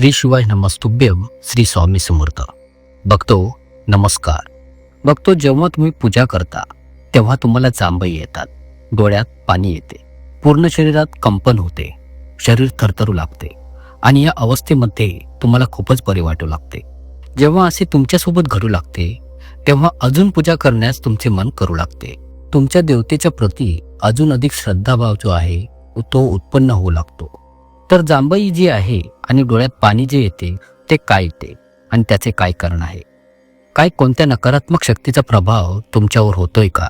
श्री शिवाय नमस्तुभ्यम श्री स्वामी समर्थ. बघतो नमस्कार. बघतो जेव्हा तुम्ही पूजा करता तेव्हा तुम्हाला जांभई येतात. डोळ्यात पाणी येते. पूर्ण शरीरात कंपन होते. शरीर थरथरू लागते. आणि या अवस्थेमध्ये तुम्हाला खूपच बरे वाटू लागते. जेव्हा असे तुमच्यासोबत घडू लागते तेव्हा अजून पूजा करण्यास तुमचे मन करू लागते. तुमच्या देवतेच्या प्रती अजून अधिक श्रद्धाभाव जो आहे तो उत्पन्न होऊ लागतो. तर जांभई जी आहे आणि डोळ्यात पाणी जे येते ते काय येते? आणि त्याचे काय कारण आहे? काय कोणत्या नकारात्मक शक्तीचा प्रभाव तुमच्यावर होतोय का?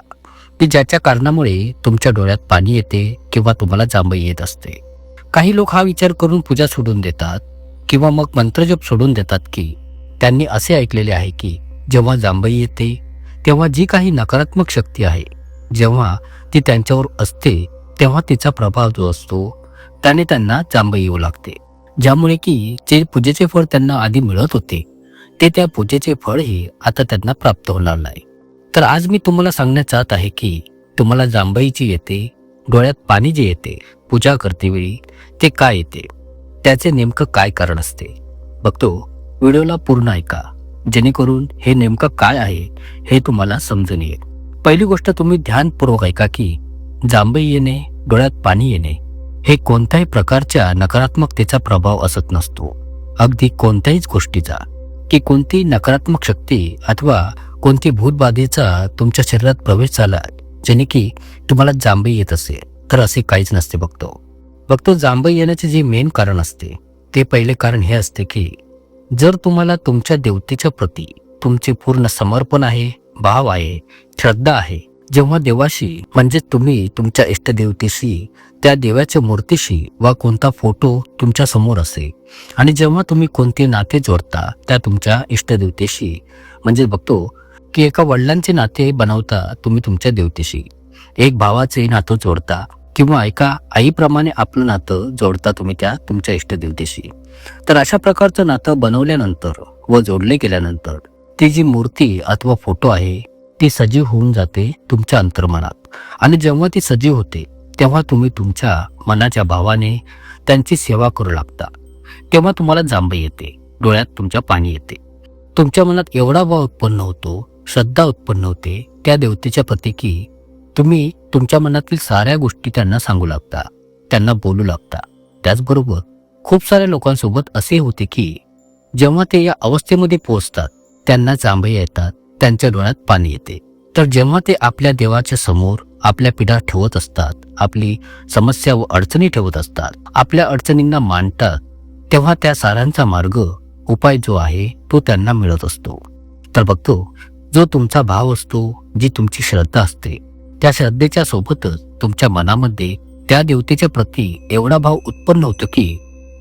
की ज्याच्या कारणामुळे तुमच्या डोळ्यात पाणी येते किंवा तुम्हाला जांभई येत असते? काही लोक हा विचार करून पूजा सोडून देतात किंवा मग मंत्रजप सोडून देतात की त्यांनी असे ऐकलेले आहे की जेव्हा जांभई येते तेव्हा जी काही नकारात्मक शक्ती आहे जेव्हा ती त्यांच्यावर असते तेव्हा तिचा प्रभाव जो असतो त्याने त्यांना जांभई येऊ लागते. ज्यामुळे की जे पूजेचे फळ त्यांना आधी मिळत होते ते त्या पूजेचे फळही आता त्यांना प्राप्त होणार नाही. तर आज मी तुम्हाला सांगण्यात चाहत आहे की तुम्हाला जांभईची येते डोळ्यात पाणी जे येते पूजा करतेवेळी ते काय येते त्याचे नेमकं काय कारण असते? बघतो व्हिडिओला पूर्ण ऐका. जेणेकरून हे नेमकं काय आहे हे तुम्हाला समजून येईल. पहिली गोष्ट तुम्ही ध्यानपूर्वक ऐका की जांभई येणे डोळ्यात पाणी येणे हे कोणत्याही प्रकारच्या नकारात्मकतेचा प्रभाव असत नसतो. अगदी कोणत्याहीच गोष्टीचा. की कोणती नकारात्मक शक्ती अथवा कोणती भूतबाधेचा तुमच्या शरीरात प्रवेश झाला जेणे की तुम्हाला जांभई येत असेल तर असे काहीच नसते बघतो. बघतो जांभई येण्याचे जे मेन कारण असते ते पहिले कारण हे असते की जर तुम्हाला तुमच्या देवतेच्या प्रती तुमचे पूर्ण समर्पण आहे भाव आहे श्रद्धा आहे जेव्हा देवाशी म्हणजे तुम्ही तुमच्या इष्टदेवतेशी त्या देवाच्या मूर्तीशी वा कोणता फोटो तुमच्यासमोर असे आणि जेव्हा तुम्ही कोणते नाते जोडता त्या तुमच्या इष्टदेवतेशी म्हणजे बघतो की एका वडिलांचे नाते बनवता तुम्ही तुमच्या देवतेशी. एक भावाचे नातं जोडता किंवा एका आईप्रमाणे आपलं नातं जोडता तुम्ही त्या तुमच्या इष्टदेवतेशी. तर अशा प्रकारचं नातं बनवल्यानंतर व जोडले गेल्यानंतर ती जी मूर्ती अथवा फोटो आहे ती सजीव होऊन जाते तुमच्या अंतर्मनात. आणि जेव्हा ती सजीव होते तेव्हा तुम्ही तुमच्या मनाच्या भावाने त्यांची सेवा करू लागता. तेव्हा तुम्हाला जांभ येते. डोळ्यात तुमच्या पाणी येते. तुमच्या मनात एवढा भाव उत्पन्न होतो श्रद्धा उत्पन्न होते त्या देवतेच्या प्रती की तुम्ही तुमच्या मनातील साऱ्या गोष्टी त्यांना सांगू लागता त्यांना बोलू लागता. त्याचबरोबर खूप साऱ्या लोकांसोबत असे होते की जेव्हा ते या अवस्थेमध्ये पोहोचतात त्यांना जांभई येतात त्यांच्या डोळ्यात पाणी येते. तर जेव्हा ते आपल्या देवाच्या समोर आपल्या पिढा ठेवत असतात आपली समस्या व अडचणी ठेवत असतात आपल्या अडचणींना मांडतात तेव्हा त्या साऱ्यांचा मार्ग उपाय जो आहे तो त्यांना मिळत असतो. तर बघतो जो तुमचा भाव असतो जी तुमची श्रद्धा असते त्या श्रद्धेच्या सोबतच तुमच्या मनामध्ये त्या देवतेच्या प्रती एवढा भाव उत्पन्न होतो की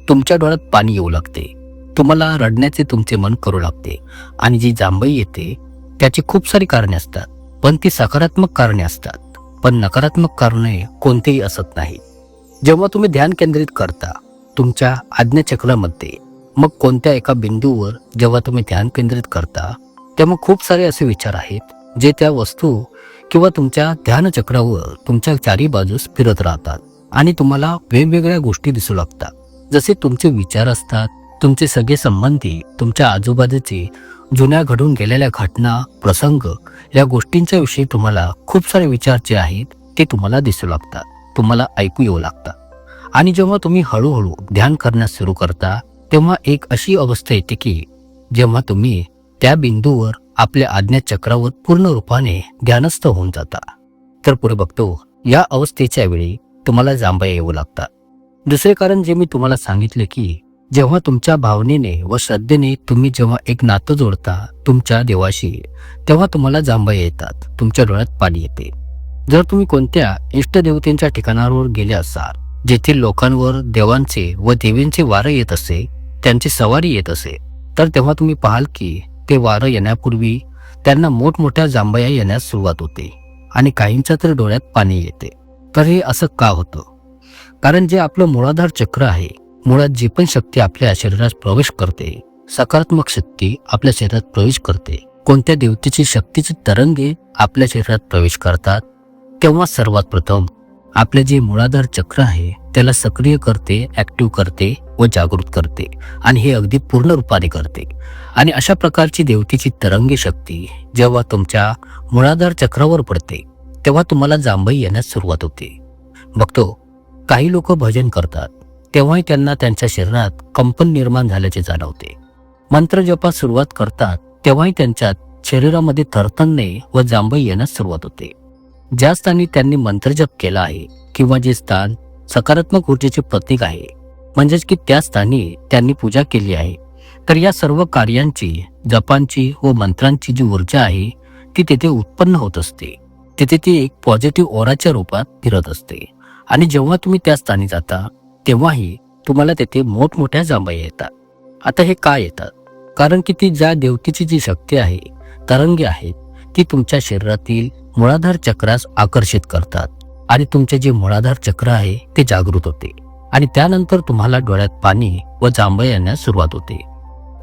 तुमच्या डोळ्यात पाणी येऊ लागते. तुम्हाला रडण्याचे तुमचे मन करू लागते आणि जी जांभई येते त्याची खूप सारी कारणे असतात. पण ती सकारात्मक कारणे असतात. पण नकारात्मक कारणे कोणतेही असत नाही. जेव्हा तुम्ही ध्यान केंद्रित करता तुमच्या आज्ञाचक्रामध्ये मग कोणत्या एका बिंदूवर जेव्हा तुम्ही ध्यान केंद्रित करता तेव्हा खूप सारे असे विचार आहेत जे त्या वस्तू किंवा तुमच्या ध्यानचक्रावर तुमच्या चारी बाजूस फिरत राहतात आणि तुम्हाला वेगवेगळ्या गोष्टी दिसू लागतात. जसे तुमचे विचार असतात तुमचे सगळे संबंधी तुमच्या आजूबाजूचे जुन्या घडून गेलेल्या घटना प्रसंग या गोष्टींच्या विषयी तुम्हाला खूप सारे विचार जे आहेत ते तुम्हाला दिसू लागतात. तुम्हाला ऐकू येऊ लागतात. आणि जेव्हा तुम्ही हळूहळू ध्यान करण्यास सुरू करता तेव्हा एक अशी अवस्था येते की जेव्हा तुम्ही त्या बिंदूवर आपल्या आज्ञाचक्रावर पूर्ण रूपाने ध्यानस्थ होऊन जाता. तर पुढे बघतो या अवस्थेच्या वेळी तुम्हाला जांभया येऊ लागतात. दुसरे कारण जे मी तुम्हाला सांगितले की जेव्हा तुमच्या भावनेने व श्रद्धेने तुम्ही जेव्हा एक नातं जोडता तुमच्या देवाशी तेव्हा तुम्हाला जांभया येतात तुमच्या डोळ्यात पाणी येते. जर तुम्ही कोणत्या इष्टदेवतेंच्या ठिकाणावर गेले असाल जेथील लोकांवर देवांचे व देवींचे वारं येत असे त्यांची सवारी येत असे तर तेव्हा तुम्ही पाहाल की ते वारं येण्यापूर्वी त्यांना मोठमोठ्या जांभया येण्यास सुरुवात होते आणि काहींच्या तर डोळ्यात पाणी येते. तर हे असं का होतं? कारण जे आपलं मुळाधार चक्र आहे मुळात जी पण शक्ती आपल्या शरीरात प्रवेश करते सकारात्मक शक्ती आपल्या शरीरात प्रवेश करते. कोणत्या देवतेची शक्तीची तरंगे आपल्या शरीरात प्रवेश करतात? तेव्हा सर्वात प्रथम आपले जे मुळाधार चक्र आहे त्याला सक्रिय करते ऍक्टिव्ह करते व जागृत करते आणि हे अगदी पूर्ण रूपाने करते. आणि अशा प्रकारची देवतेची तरंगी शक्ती जेव्हा तुमच्या मुळाधार चक्रावर पडते तेव्हा तुम्हाला जांभई येण्यास सुरुवात होते. बघतो काही लोक भजन करतात तेव्हाही त्यांना त्यांच्या शरीरात कंपन निर्माण झाल्याचे जाणवते. मंत्रजपात सुरुवात करतात तेव्हाही त्यांच्यात शरीरामध्ये थरथरणे व जांभई येण्यास सुरुवात होते. ज्या स्थानी त्यांनी मंत्रजप केला आहे किंवा जे स्थान सकारात्मक ऊर्जेचे प्रतीक आहे म्हणजेच की त्या स्थानी त्यांनी पूजा केली आहे तर या सर्व कार्यांची जपांची व मंत्रांची जी ऊर्जा आहे ती तेथे उत्पन्न होत असते. तेथे ती एक पॉझिटिव्ह ओराच्या रूपात फिरत असते. आणि जेव्हा तुम्ही त्या स्थानी जाता तेव्हाही तुम्हाला तेथे मोठमोठ्या जांभया येतात. आता हे का येतात? कारण की ती ज्या देवतेची जी शक्ती आहे तरंगे आहेत ती तुमच्या शरीरातील मुळाधार चक्रास आकर्षित करतात आणि तुमचे जे मुळाधार चक्र आहे ते जागृत होते आणि त्यानंतर तुम्हाला डोळ्यात पाणी व जांभया येण्यास सुरुवात होते.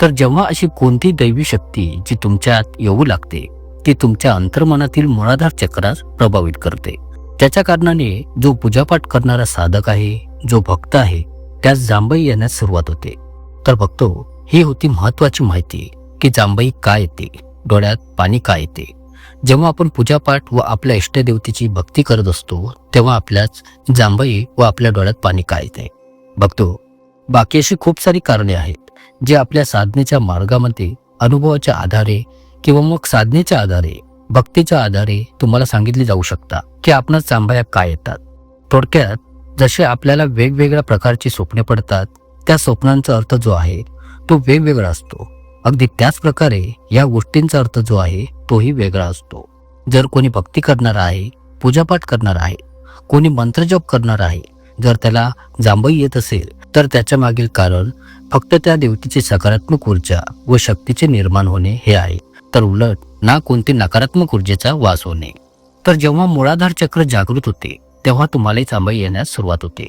तर जेव्हा अशी कोणती दैवी शक्ती जी तुमच्यात येऊ लागते ती तुमच्या अंतर्मनातील मुळाधार चक्रास प्रभावित करते. त्याच्या कारणाने जो पूजापाठ करणारा साधक आहे जो भक्त आहे त्यास जांभई येण्यास सुरुवात होते. तर बघतो ही होती महत्वाची माहिती की जांभई का येते? डोळ्यात पाणी का येते? जेव्हा आपण पूजापाठ व आपल्या इष्टदेवतेची भक्ती करत असतो तेव्हा आपल्याच जांभई व आपल्या डोळ्यात पाणी का येते? बघतो बाकी अशी खूप सारी कारणे आहेत जे आपल्या साधनेच्या मार्गामध्ये अनुभवाच्या आधारे किंवा मग साधनेच्या आधारे भक्तीच्या आधारे तुम्हाला सांगितले जाऊ शकता की आपणास चांभाया काय येतात. थोडक्यात जसे आपल्याला वेगवेगळ्या प्रकारची स्वप्ने पडतात त्या स्वप्नांचा अर्थ जो आहे तो वेगवेगळा असतो. अगदी त्याच प्रकारे या गोष्टींचा अर्थ जो आहे तोही वेगळा असतो. जर कोणी भक्ती करणार आहे पूजापाठ करणार आहे कोणी मंत्रजप करणार आहे जर त्याला जांभई येत असेल तर त्याच्या मागील कारण फक्त त्या देवतेची सकारात्मक ऊर्जा व शक्तीचे निर्माण होणे हे आहे. तर उलट ना कोणती नकारात्मक ऊर्जेचा वास होणे. तर जेव्हा मुळाधार चक्र जागृत होते तेव्हा तुम्हालाही चांबई येण्यास सुरुवात होते.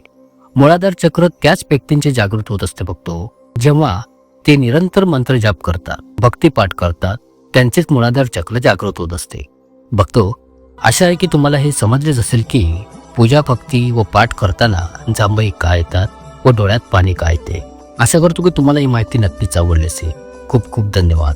मुळाधार चक्र त्याच व्यक्तींचे जागृत होत असते बघतो. जेव्हा ते निरंतर मंत्र जाप करतात भक्तिपाठ करतात त्यांचेच मुळाधार चक्र जागृत होत असते. बघतो आशा आहे की तुम्हाला हे समजलेच असेल की पूजा भक्ती व पाठ करताना जांभई का येतात व डोळ्यात पाणी का येते. आशा करतो की तुम्हाला ही माहिती नक्कीच आवडली असेल. खूप खूप धन्यवाद.